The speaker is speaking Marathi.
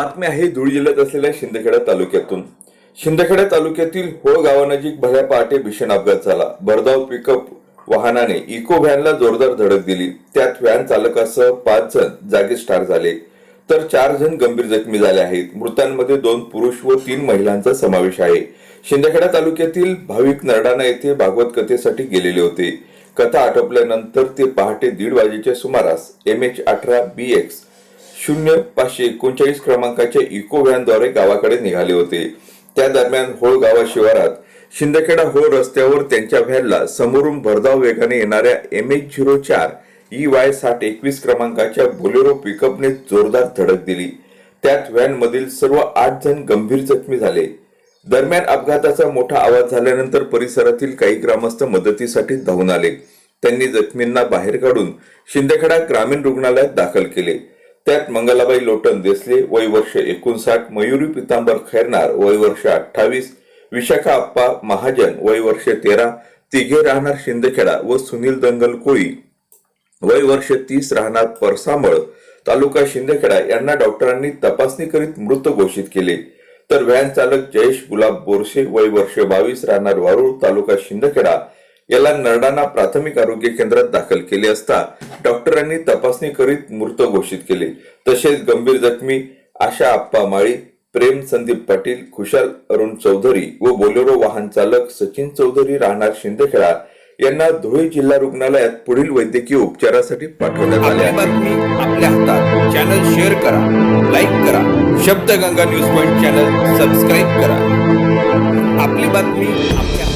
बातमी आहे धुळे जिल्ह्यात असलेल्या शिंदखेडा तालुक्यातून. शिंदखेडा तालुक्यातील होळ गावानजीक भल्या पहाटे भीषण अपघात झाला. भरधाव पिकअप वाहनाने इको व्हॅनला जोरदार धडक दिली. त्यात व्हॅन चालकासह पाच जण जागीच ठार झाले. तर चार जण गंभीर जखमी झाले आहेत. मृतांमध्ये दोन पुरुष व तीन महिलांचा समावेश आहे. शिंदखेडा तालुक्यातील भाविक नरडाणा येथे भागवत कथेसाठी गेलेले होते. कथा आटोपल्यानंतर ते पहाटे दीड वाजेच्या सुमारास एम एच अठरा बी एक्स शून्य पाचशे एकोणचाळीस क्रमांकाच्या इको व्हॅनद्वारे गावाकडे निघाले होते. त्या दरम्यान होळ गावा शिवारात शिंदखेडा होळ रस्त्यावर त्यांच्या व्हॅनला समोरून भरधाव वेगाने येणाऱ्या एम एच झिरो चार ई वाय साठ एकवीस क्रमांकाच्या बोलेरो पिकअपने जोरदार धडक दिली. त्यात व्हॅन मधील सर्व आठ जण गंभीर जखमी झाले. दरम्यान अपघाताचा मोठा आवाज झाल्यानंतर परिसरातील काही ग्रामस्थ मदतीसाठी धावून आले. त्यांनी जखमींना बाहेर काढून शिंदखेडा ग्रामीण रुग्णालयात दाखल केले. त्यात मंगलाबाई लोटन देसले वय वर्ष एकोणसाठ मयुरी पितांबर खैरनार वय वर्ष अठ्ठावीस विशाखा आप्पा महाजन वय वर्ष तेरा तिघे राहणार शिंदखेडा व सुनील दंगल कोळी वय वर्ष तीस राहणार परसामळ तालुका शिंदखेडा यांना डॉक्टरांनी तपासणी करीत मृत घोषित केले. तर व्हॅन चालक जयेश गुलाब बोरसे वय वर्ष बावीस राहणार वारुळ तालुका शिंदखेडा याला नरडाणा प्राथमिक आरोग्य केंद्रात दाखल केले असता डॉक्टरांनी तपासणी करीत मृत घोषित केले. तसेच गंभीर जखमी आशा आप्पा माळी प्रेम संदीप पाटील खुशाल अरुण चौधरी व बोलेरो वाहन चालक सचिन चौधरी राहणार शिंदखेडा यांना धुळे जिल्हा रुग्णालयात पुढील वैद्यकीय उपचारासाठी पाठवण्यात आले बातमी आपल्या हातात. चॅनल शेअर करा लाईक करा. Shabdganga news point channel subscribe करा. आपली बातमी आपल्या